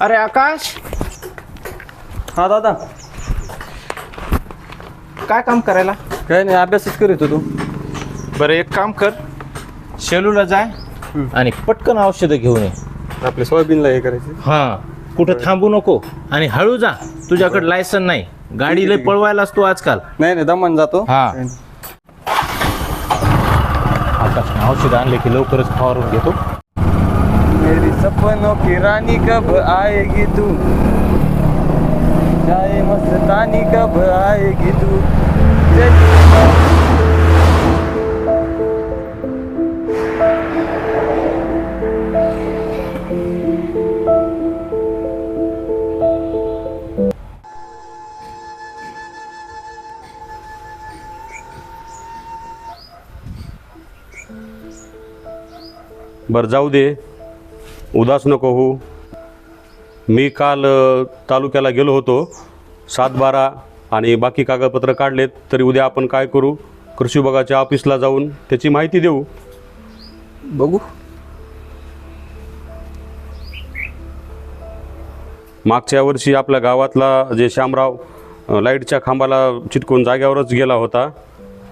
अरे आकाश? हा दादा. काय काम करायला? काय नाही अभ्यासच करीत होतो. बरं एक काम कर. शेलूला जाय. आणि पटकन औषधं घेऊन ये. आपल्या सोयाबीनला हे करायचं? हा. कुठं थांबू नको आणि हळू जा. तुझ्याकडे लायसन नाही. गाडी लय पळवायला असतो आजकाल. नाही नाही दमान जातो. हा. आकाशने औषध आणले की लवकरच फवारून घेतो. मेरी सपनों की रानी कब आएगी तू? जाए मस्तानी कब आएगी तू? बरं जाऊ दे. उदास नको हो मी काल तालुक्याला गेलो होतो. सात बारा आणि बाकी कागदपत्र काढलेत तरी उद्या आपण काय करू? कृषी विभागाच्या ऑफिसला जाऊन त्याची माहिती देऊ. बघू. मागच्या वर्षी आपल्या गावातला जे श्यामराव लाईटच्या खांबाला चिटकून जाग्यावरच गेला होता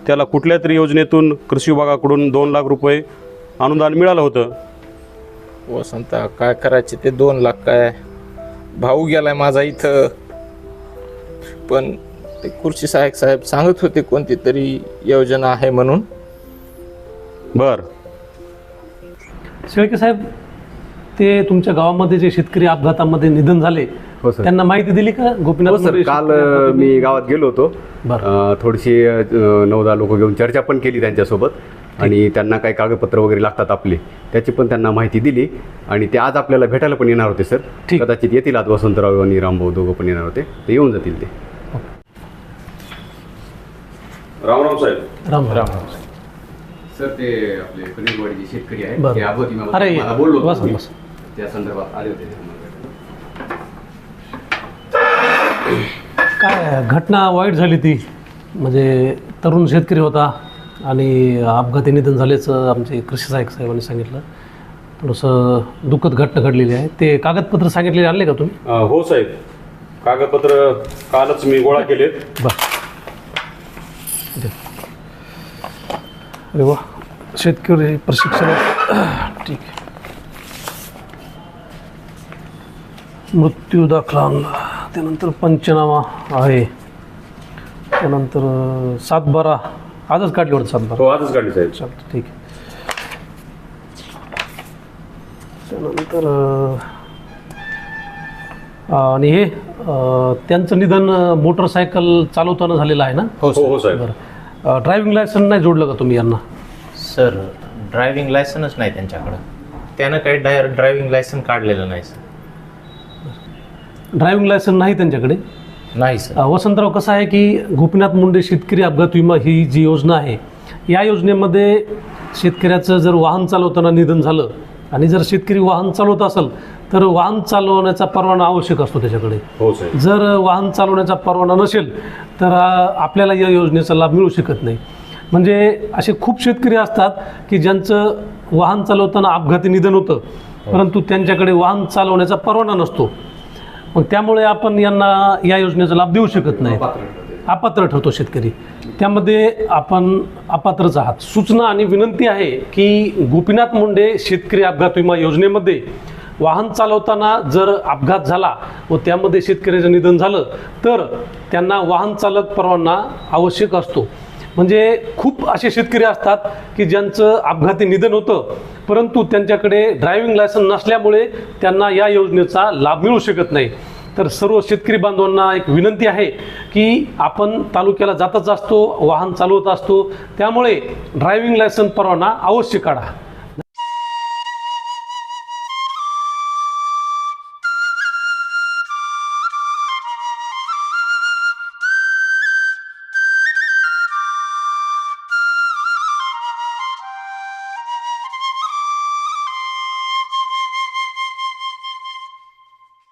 त्याला कुठल्या तरी योजनेतून कृषी विभागाकडून दोन लाख रुपये अनुदान मिळालं होतं. वसंता काय करायचे ते दोन लाख काय भाऊ गेलाय माझा इथं पण ते खुर्ची साहेब साहेब सांगत होते कोणती तरी योजना आहे म्हणून बरं शेळके साहेब ते तुमच्या गावामध्ये जे शेतकरी अपघातामध्ये निधन झाले हो सर. त्यांना माहिती दिली का गोपीनाथ हो सर मुंडे काल? मी गावात गेलो होतो बरं. अ, थोडीशी अ, नऊ दहा लोक घेऊन चर्चा पण केली त्यांच्यासोबत आणि त्यांना काही कागदपत्र वगैरे लागतात आपले त्याची पण त्यांना माहिती दिली. आणि ते आज आपल्याला भेटायला पण येणार होते सर. ठीक. कदाचित येतील आज वसंतराव आणि रामभाऊ दोघं पण येणार होते. ते येऊन जातील ते. रामराम साहेब. राम राम. सर ते आपले शेतकरी आहेत. बरं. ते अगोदर मी अरे, मला बोललो बस, होतो. बस. त्या संदर्भात आले होते काय घटना वाईट झाली ती. म्हणजे तरुण शेतकरी होता. आणि अपघाती निधन झाल्याचं आमचे कृषी सहाय्यक साहेबांनी सांगितलं. थोडंसं दुःखद घटना घडलेली आहे. ते कागदपत्र सांगितलेले आणले का तुम्ही? अ, हो साहेब. कागदपत्र कालच मी गोळा केलेत. बर. दे. अरे वा. शेतकरी प्रशिक्षण. ठीक. आहे मृत्यू दाखला आणला. त्यानंतर पंचनामा आहे. त्यानंतर अं, सात बारा आजच काढली वाटतं सात बारा हो आजच काढली साहेब. चालतं ठीक आहे. त्यानंतर अं, आणि हे अं, त्यांचं निधन अं, मोटरसायकल चालवताना झालेलं आहे ना? हो हो सर हो साहेब. बरं. ड्रायव्हिंग लायसन नाही जोडलं का तुम्ही यांना? सर ड्रायव्हिंग लायसनच नाही त्यांच्याकडं. त्यानं काही डाय ड्रायव्हिंग लायसन काढलेलं नाही सर. ड्रायव्हिंग लायसन नाही त्यांच्याकडे? नाही सर. वसंतराव कसं आहे की गोपीनाथ मुंडे शेतकरी अपघात विमा ही जी योजना आहे या योजनेमध्ये शेतकऱ्याचं जर वाहन चालवताना निधन झालं आणि जर शेतकरी वाहन चालवत असेल तर वाहन चालवण्याचा परवाना आवश्यक असतो त्याच्याकडे. हो साहेब जर वाहन चालवण्याचा परवाना नसेल तर आपल्याला या योजनेचा लाभ मिळू शकत नाही. म्हणजे असे खूप शेतकरी असतात की ज्यांचं वाहन चालवताना अपघाती निधन होतं परंतु त्यांच्याकडे वाहन चालवण्याचा परवाना नसतो. मग त्यामुळे आपण यांना या योजनेचा लाभ देऊ शकत नाही. अपात्र ठरतो शेतकरी. त्यामध्ये आपण अपात्रच आहात. सूचना आणि विनंती आहे की गोपीनाथ मुंडे शेतकरी अपघात विमा योजनेमध्ये वाहन चालवताना जर अपघात झाला व त्यामध्ये शेतकऱ्याचं निधन झालं तर त्यांना वाहन चालक परवाना आवश्यक असतो. म्हणजे खूप असे शेतकरी असतात की ज्यांचं अपघाती निधन होतं परंतु त्यांच्याकडे ड्रायव्हिंग लायसन नसल्यामुळे त्यांना या योजनेचा लाभ मिळू शकत नाही. तर सर्व शेतकरी बांधवांना एक विनंती आहे की आपण तालुक्याला जातच असतो वाहन चालवत असतो त्यामुळे ड्रायव्हिंग लायसन परवाना अवश्य काढा.